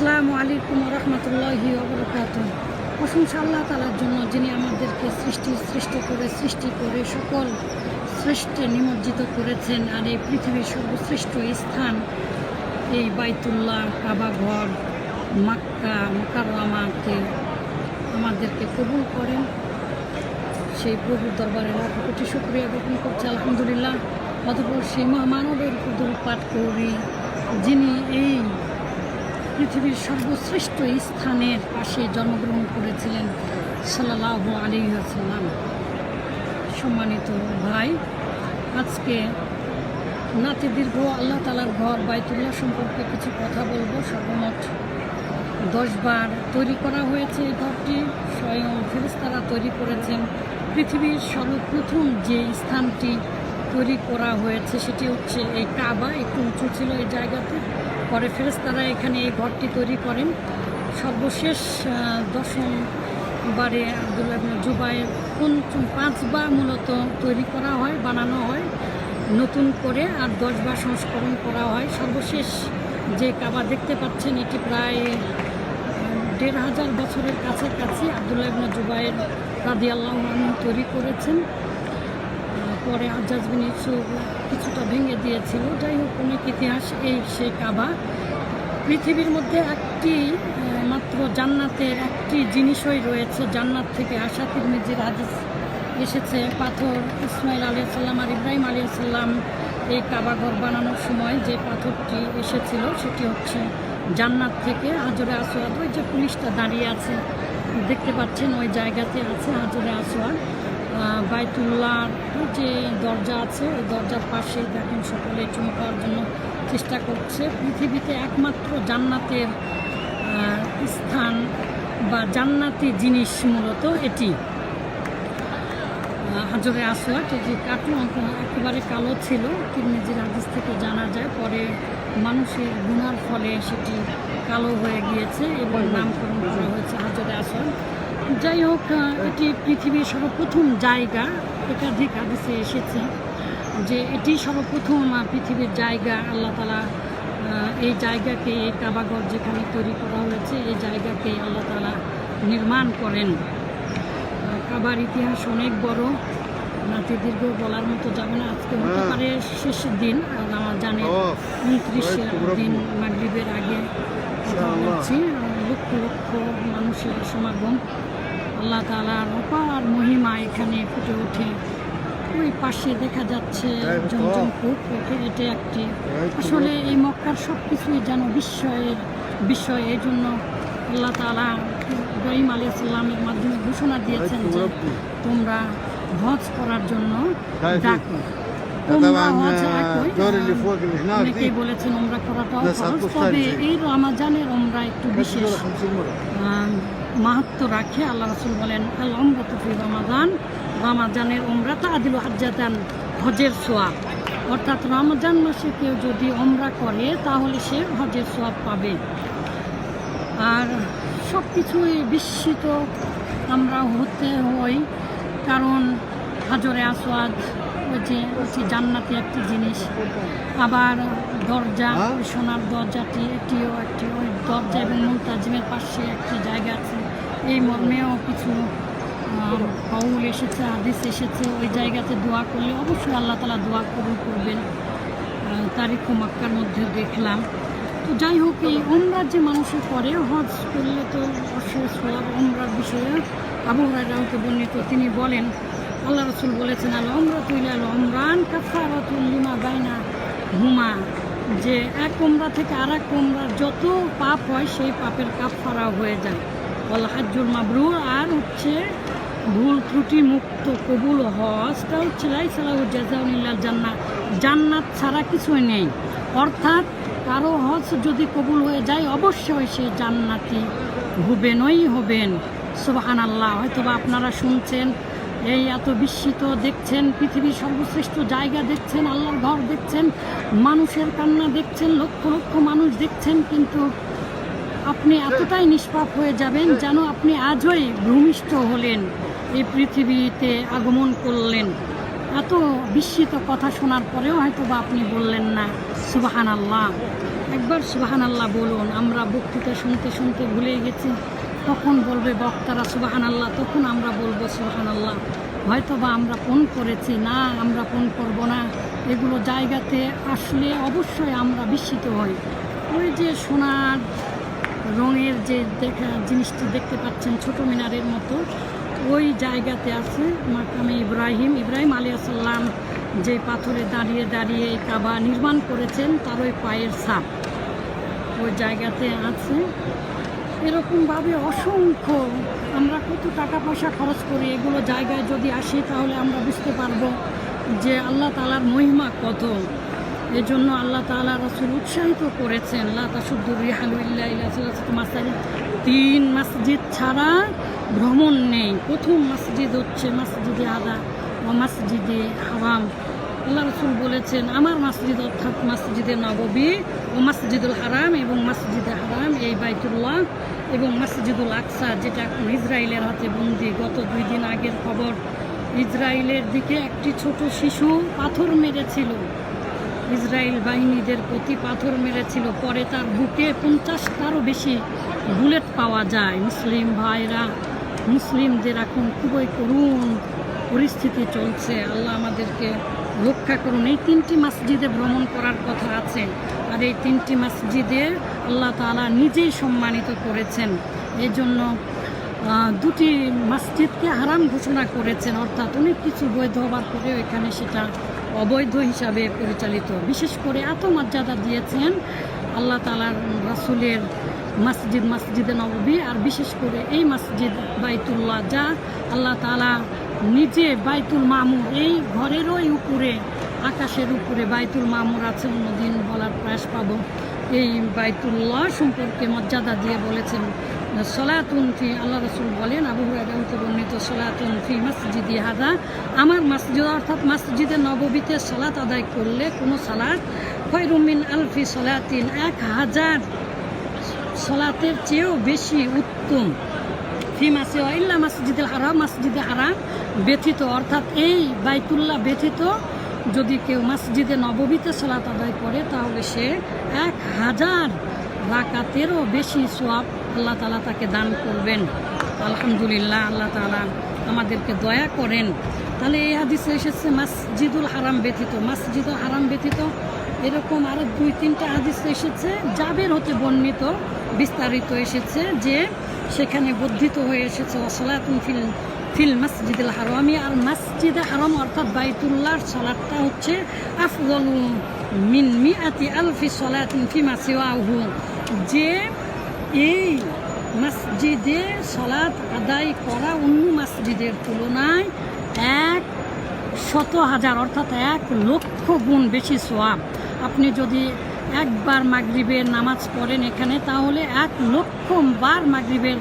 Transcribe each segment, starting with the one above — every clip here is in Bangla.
আসসালামু আলাইকুম রহমতুল্লাহি প্রশংসা আল্লাহ তালার জন্য যিনি আমাদেরকে সৃষ্টি সৃষ্টি করে সৃষ্টি করে সকল সৃষ্টে নিমজ্জিত করেছেন আর এই পৃথিবীর সর্বশ্রেষ্ঠ স্থান এই বাইতুল্লাহ কাবা ঘর মাক্কা, মোকাররমাকে আমাদেরকে কবুল করেন। সেই প্রভুর দরবারে লাখ কোটি শুক্রিয়া জ্ঞাপন করছে। আলহামদুলিল্লাহ। অতপর সেই মহামানবের কুদুর পাঠ করি যিনি এই পৃথিবীর সর্বশ্রেষ্ঠ স্থানের পাশে জন্মগ্রহণ করেছিলেন সাল্লাহ আলী সাল্লাম সম্মানিত ভাই, আজকে নাতি দীর্ঘ আল্লাহ তালার ঘর বাইতুল্লাহ সম্পর্কে কিছু কথা বলব। সর্বমোট দশবার তৈরি করা হয়েছে এই ঘরটি। স্বয়ং ফেরেস্তারা তৈরি করেছেন পৃথিবীর সর্বপ্রথম যে স্থানটি তৈরি করা হয়েছে, সেটি হচ্ছে এই কাবা, একটু উঁচু ছিল এই জায়গাতে। পরে ফেরেস তারা এখানে এই ঘরটি তৈরি করেন। সর্বশেষ দশম বারে আবদুল্লাহ জুবাইর পঞ্চম পাঁচবার মূলত তৈরি করা হয়, বানানো হয়, নতুন করে আর দশবার সংস্করণ করা হয়। সর্বশেষ যে কাবা দেখতে পাচ্ছেন, এটি প্রায় দেড় হাজার বছরের কাছাকাছি আবদুল্লাহ ইবনে জুবাইর আল্লাহ তৈরি করেছেন। পরে আজাজ বিন ইউসুফ কিছুটা ভেঙে দিয়েছিল। যাই হোক, অনেক ইতিহাস এই সেই কাবা। পৃথিবীর মধ্যে একটি মাত্র জান্নাতের একটি জিনিসই রয়েছে। জান্নাত থেকে আসা তিরমিজির হাদিস এসেছে, পাথর ইসমাইল আলিয়া সাল্লাম আর ইব্রাহিম আলিয়া সাল্লাম এই কাবা ঘর বানানোর সময় যে পাথরটি এসেছিল, সেটি হচ্ছে জান্নাত থেকে হাজরে আসোয়াদ ওই যে পুলিশটা দাঁড়িয়ে আছে, দেখতে পাচ্ছেন ওই জায়গাতে আছে হাজরে আসোয়াদ ওই যে দরজা আছে, ওই দরজার পাশে দেখেন সকলে চুমু পাওয়ার জন্য চেষ্টা করছে। পৃথিবীতে একমাত্র জান্নাতের স্থান বা জান্নাতি জিনিস মূলত এটি। হাজরে আসোয়াট যে কাটু একেবারে কালো ছিল, তিরমিজির হাদিস থেকে জানা যায়, পরে মানুষের গুনার ফলে সেটি কালো হয়ে গিয়েছে এবং নামকরণ করা হয়েছে হাজরে আসোয়াট যাই হোক এটি পৃথিবীর সর্বপ্রথম জায়গা একাধিক হাদিসে এসেছে যে এটি সর্বপ্রথম পৃথিবীর জায়গা আল্লাহ তালা এই জায়গাকে এই কাবাগর যেখানে তৈরি করা হয়েছে এই জায়গাকে আল্লাহ তালা নির্মাণ করেন। কাবার ইতিহাস অনেক বড় নাতি দীর্ঘ বলার মতো যাবে না আজকে হতে পারে শেষের দিন আমার জানে উনত্রিশে দিন মাগরিবের আগে কথা বলছি লক্ষ লক্ষ মানুষের সমাগম। আল্লাহ তালার অপার মহিমা এখানে ফুটে ওঠে। ওই পাশে দেখা যাচ্ছে জমজমকূপ এটা- এটা একটি। আসলে এই মক্কার সব কিছুই যেন বিস্ময়ের বিষয় এই জন্য আল্লাহ তালা ইব্রাহিম আলিয়া সাল্লামের মাধ্যমে ঘোষণা দিয়েছেন যে তোমরা হজ করার জন্য ডাকো। طبعا হজ একই الدور اللي فوق اللي هناك অনেকেই دي বলেছেন ওমরা করাটাও না, সাত খরচ বছর তবে আগে। এই রমাজানের ওমরা একটু بس বিশেষ دور 50 مره আহ, মাহাত্ম রাখে আল্লাহ রসুল বলেন আল অমরত ফি রমাদান রমাজানের ওমরাটা আদিল হাজ্জাতান হজের সোয়াব অর্থাৎ রমজান মাসে কেউ যদি ওমরা করে তাহলে সে হজের সোয়াব পাবে আর সব কিছুই বিস্মিত আমরা হতে হই কারণ হাজরে আসওয়াদ ওই যে ওই জান্নাতি একটি জিনিস। আবার দরজা হ্যাঁ? সোনার দরজাটি এটিও একটি ওই দরজা এবং মুমতাজিমের পাশে একটি জায়গা আছে। এই মর্মেও কিছু কৌল এসেছে আদিস এসেছে ওই জায়গাতে দোয়া করলে অবশ্যই আল্লাহ তালা দোয়া কবুল করবেন। তারিখ মক্কার মধ্যে দেখলাম। তো যাই হোক এই ওমরার যে মানুষের করে হজ করলে তো অবশ্যই সোয়াব ওমরার বিষয়ে আবু হরাইরাহকে বর্ণিত। তিনি বলেন আল্লাহ রসুল বলেছেন, আল অমরা তুইল আল অমরান কাফারাতুল লিমা বাইনা হুমা। যে এক কোমরা থেকে আর এক কোমরার যত পাপ হয়, সেই পাপের কাফারা হয়ে যায়। বল হাজুল মাবরুর আর হচ্ছে ভুল ত্রুটি মুক্ত কবুল হজটা হচ্ছে লাই সালাহ জাজাউনিল্লাল জান্নাত জান্নাত ছাড়া কিছুই নেই। অর্থাৎ কারও হজ যদি কবুল হয়ে যায়, অবশ্যই সে জান্নাতি হবেনই হবেন। সুবাহান আল্লাহ হয়তো বা আপনারা শুনছেন এই এত বিস্মিত দেখছেন পৃথিবীর সর্বশ্রেষ্ঠ জায়গা দেখছেন, আল্লাহর ঘর দেখছেন, মানুষের কান্না দেখছেন, লক্ষ লক্ষ মানুষ দেখছেন, কিন্তু আপনি এতটাই নিষ্পাপ হয়ে যাবেন যেন আপনি আজই ভূমিষ্ঠ হলেন, এই পৃথিবীতে আগমন করলেন। এত বিস্মিত কথা শোনার পরেও হয়তো বা আপনি বললেন না সুবাহান আল্লাহ একবার সুবাহান আল্লাহ বলুন, আমরা বক্তৃতা শুনতে শুনতে ভুলে গেছি। তখন বলবে বক্তারা সুবাহান আল্লাহ তখন আমরা বলব সুবাহান আল্লাহ হয়তো বা আমরা ফোন করেছি, না, আমরা ফোন করব না। এগুলো জায়গাতে আসলে অবশ্যই আমরা বিস্মিত হই। ওই যে সোনার রঙের যে দেখা, জিনিসটি দেখতে পাচ্ছেন ছোট মিনারের মতো, ওই জায়গাতে আছে মাকামে ইব্রাহিম। ইব্রাহিম আলী আসাল্লাম যে পাথরে দাঁড়িয়ে দাঁড়িয়ে কাবা নির্মাণ করেছেন, তার ওই পায়ের ছাপ। ওই জায়গাতে আছে। এরকমভাবে অসংখ্য আমরা কত টাকা পয়সা খরচ করি, এগুলো জায়গায় যদি আসি তাহলে আমরা বুঝতে পারব যে আল্লাহ তালার মহিমা কত। এজন্য আল্লাহ তালা রসুল উৎসাহিত করেছেন মাসাজিদ। তিন মসজিদ ছাড়া ভ্রমণ নেই। প্রথম মসজিদ হচ্ছে মসজিদে আদা ও মসজিদে হারাম। আল্লাহ রসুল বলেছেন, আমার মসজিদ অর্থাৎ মসজিদে নববী ও মসজিদুল হারাম এবং মসজিদে হারাম এই বাইতুল্লাহ এবং মসজিদুল আকসা, যেটা এখন ইসরায়েলের হাতে বন্দি। গত দুই দিন আগের খবর, ইসরায়েলের দিকে একটি ছোট শিশু পাথর মেরেছিল। ইসরায়েল বাহিনীদের প্রতি পাথর মেরেছিল। পরে তার বুকে পঞ্চাশটারও বেশি বুলেট পাওয়া যায়। মুসলিম ভাইরা, মুসলিমদের এখন খুবই করুণ পরিস্থিতি চলছে। আল্লাহ আমাদেরকে রক্ষা করুন। এই তিনটি মসজিদে ভ্রমণ করার কথা আছে। আর এই তিনটি মসজিদে আল্লাহ তালা নিজেই সম্মানিত করেছেন। এই জন্য দুটি মসজিদকে হারাম ঘোষণা করেছেন। অর্থাৎ অনেক কিছু বৈধ হবার পরেও এখানে সেটা অবৈধ হিসাবে পরিচালিত। বিশেষ করে এত মর্যাদা দিয়েছেন আল্লাহ তালার রাসুলের মসজিদ, মসজিদে নবী আর বিশেষ করে এই মসজিদ বাইতুল্লাহ, যা আল্লাহ তালা নিজে বাইতুল মামুর, এই ঘরেরই উপরে, আকাশের উপরে বাইতুল মামুর আছে, অন্যদিন বলার প্রয়াস পাবো। এই বাইতুল্লাহ সম্পর্কে মর্যাদা দিয়ে বলেছেন, সলাতুন ফি আল্লাহ রসুল বলেন, আবু হুরাইরাহতে বর্ণিত, সলাতুন ফি মসজিদি হাদা। আমার মসজিদ, অর্থাৎ মসজিদে নববীতে সলাত আদায় করলে কোনো সালাত খৈরুমিন আলফি সলাতিন, এক হাজার সলাতের চেয়েও বেশি উত্তম। ফি মাসে ইল্লা মসজিদুল হারাম, মসজিদে হারাম, ব্যথিত। অর্থাৎ এই বাইতুল্লাহ ব্যথিত, যদি কেউ মসজিদে নববীতে সালাত আদায় করে, তাহলে সে এক হাজার রাকাতেরও বেশি সোয়াব আল্লাহ তালা তাকে দান করবেন। আলহামদুলিল্লাহ, আল্লাহ তালা আমাদেরকে দয়া করেন। তাহলে এই হাদিসে এসেছে, মসজিদুল হারাম ব্যথিত মসজিদুল হারাম ব্যথিত। এরকম আরও দুই তিনটা হাদিস এসেছে, জাবের হতে বর্ণিত, বিস্তারিত এসেছে যে সেখানে বর্ধিত হয়ে এসেছে অসলাতুন ফিল ফিল মসজিদুল হারামি। আর মসজিদে হারাম অর্থাৎ বাইতুল্লাহর সালাদটা হচ্ছে আফজলু মিন মিআতি আলফি সলাতিন ফি মাসিওয়াহু যে এই মসজিদে সলাৎ আদায় করা অন্য মসজিদের তুলনায় এক শত হাজার অর্থাৎ এক লক্ষ গুণ বেশি সোয়াব। আপনি যদি একবার মাগরিবের নামাজ পড়েন এখানে, তাহলে এক লক্ষ বার মাগরিবের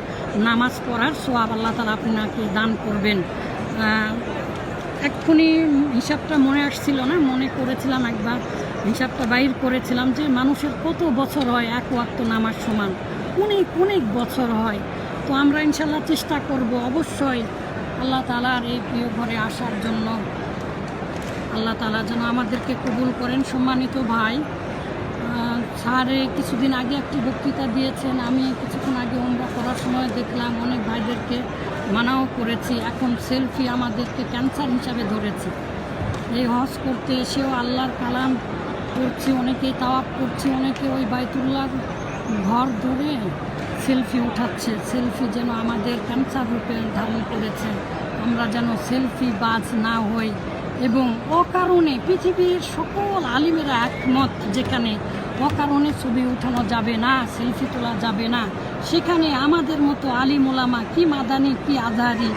নামাজ পড়ার সোয়াব আল্লাহ তালা আপনাকে দান করবেন। এক্ষুনি হিসাবটা মনে আসছিল না, মনে করেছিলাম একবার, হিসাবটা বাইর করেছিলাম যে মানুষের কত বছর হয় এক ওয়াক্ত নামাজ সমান? অনেক অনেক বছর হয়। তো আমরা ইনশাল্লাহ চেষ্টা করব অবশ্যই আল্লাহ তালার এই প্রিয় ঘরে আসার জন্য। আল্লাহ তালা যেন আমাদেরকে কবুল করেন। সম্মানিত ভাই স্যারে কিছুদিন আগে একটি বক্তৃতা দিয়েছেন, আমি কিছুক্ষণ আগে ওমরা করার সময় দেখলাম অনেক ভাইদেরকে মানাও করেছি, এখন সেলফি আমাদেরকে ক্যান্সার হিসাবে ধরেছে। এই হজ করতে এসেও আল্লাহর কালাম করছি, অনেকে তাওয়াপ করছি, অনেকে ওই বাইতুল্লাহ ঘর ধরে সেলফি উঠাচ্ছে, সেলফি যেন আমাদের ক্যান্সার রূপে ধারণ করেছে, আমরা যেন সেলফি বাজ না হই এবং অকারণে পৃথিবীর সকল আলিমেরা একমত যেখানে অকারণে ছবি উঠানো যাবে না সেলফি তোলা যাবে না। সেখানে আমাদের মতো আলিম মোলামা কি মাদানি, কি আধারি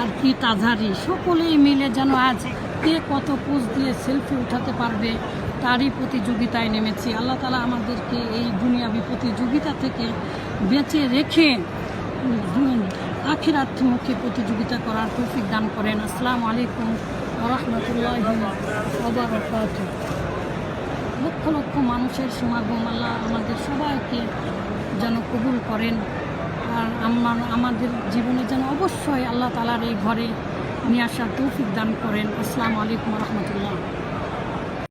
আর কি তাজারি সকলেই মিলে যেন আজ কে কত পোজ দিয়ে সেলফি উঠাতে পারবে তারই প্রতিযোগিতায় নেমেছি। আল্লাহ তালা আমাদেরকে এই দুনিয়াবি প্রতিযোগিতা থেকে বেঁচে রেখে আখিরাত্মুখী প্রতিযোগিতা করার তৌফিক দান করেন। আসসালামু আলাইকুম রহমতুল্লাহ লক্ষ লক্ষ মানুষের সমাগম আল্লাহ আমাদের সবাইকে যেন কবুল করেন। আর আমার আমাদের জীবনে যেন অবশ্যই আল্লাহ তালার এই ঘরে নিয়ে আসার তৌফিক দান করেন। আসসালামু আলাইকুম রহমতুল্লাহ।